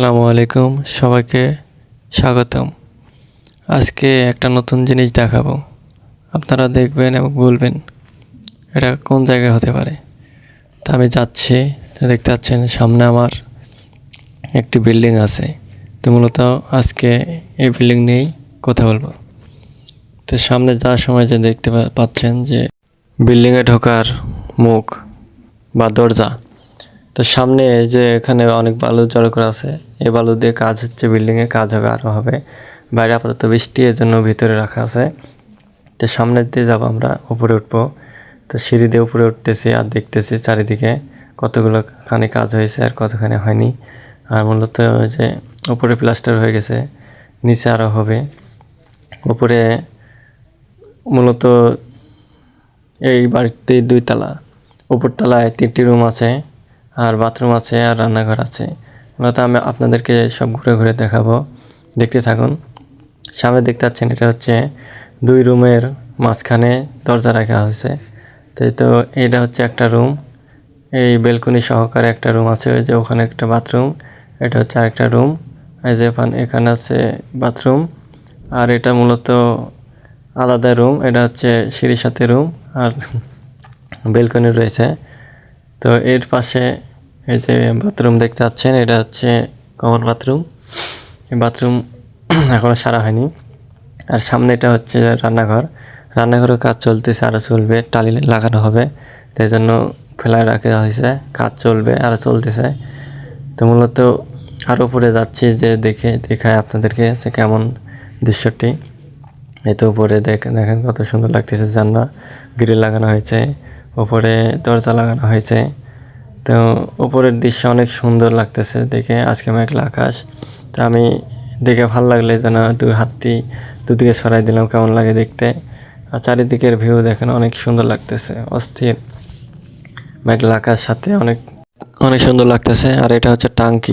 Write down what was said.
আসসালামু আলাইকুম, সবাইকে স্বাগতম। আজকে একটা নতুন জিনিস দেখাবো। আপনারা দেখবেন এবং বলবেন, এটা কোন জায়গায় হতে পারে? তা আমি যাচ্ছি দেখতে পাচ্ছেন সামনে আমার একটি বিল্ডিং আছে। তো মূলত আজকে এই বিল্ডিং নিয়েই কথা বলব। তো সামনে যাওয়ার সময় যে দেখতে পাচ্ছেন যে বিল্ডিংয়ে ঢোকার মুখ বা দরজা তো সামনে এই যে এখানে অনেক বালু জড়ো করা আছে, এই বালু দিয়ে কাজ হচ্ছে বিল্ডিংয়ে কাজ হবে আরও হবে। বাইরে আপাতত বৃষ্টি এর জন্য ভিতরে রাখা আছে। তো সামনের দিয়ে যাব আমরা, উপরে উঠবো। তো সিঁড়ি দিয়ে উপরে উঠতেছি আর দেখতেছি চারিদিকে কতগুলো খানি কাজ হয়েছে আর কতখানি হয়নি। আর মূলত যে উপরে প্লাস্টার হয়ে গেছে, নিচে আরও হবে। উপরে মূলত এই বাড়িতে দুই তালা উপর তলায় তিনটি রুম আছে। আর বাথরুম আছে, আর রান্নাঘর আছে। মূলত আমি আপনাদেরকে সব ঘুরে ঘুরে দেখাবো। দেখতে থাকুন। সামনে দেখতে পাচ্ছেন, এটা হচ্ছে দুই রুমের মাঝখানে দরজা রাখা হয়েছে। তো এটা হচ্ছে একটা রুম। এই বেলকনি সহকারে একটা রুম আছে, ওই যে ওখানে একটা বাথরুম। এটা হচ্ছে আরেকটা রুম। এই যে এখানে আছে বাথরুম। আর এটা মূলত আলাদা রুম। এটা হচ্ছে সিঁড়ির সাথে রুম। আর বেলকনি রয়েছে। তো এর পাশে এই যে বাথরুম দেখতে পাচ্ছেন, এটা হচ্ছে কমন বাথরুম। এই বাথরুম এখনও সারা হয়নি। আর সামনে এটা হচ্ছে রান্নাঘর। রান্নাঘরের কাজ চলতেছে আরও চলবে, টালি লাগানো হবে। তাই জন্য ফেলায় রাখা হয়েছে, কাজ চলবে আরও চলতেছে। তো মূলত আরও উপরে যাচ্ছি যে দেখে, দেখায় আপনাদেরকে যে কেমন দৃশ্যটি। এই তো উপরে দেখেন কত সুন্দর লাগতেছে, জানলা, গ্রিল লাগানো হয়েছে। উপরে দরজা লাগানো হয়েছে। তো উপরের দৃশ্য অনেক সুন্দর লাগতেছে দেখে, আজকে মেঘলা আকাশ। তো আমি দেখে ভালো লাগলে যেন দু হাতটি দুদিকে সরাই দিলাম, কেমন লাগে দেখতে। আর চারিদিকের ভিউ দেখেন অনেক সুন্দর লাগতেছে, অস্থির। মেঘলা আকাশ সাথে অনেক অনেক সুন্দর লাগতেছে। আর এটা হচ্ছে টাঙ্কি।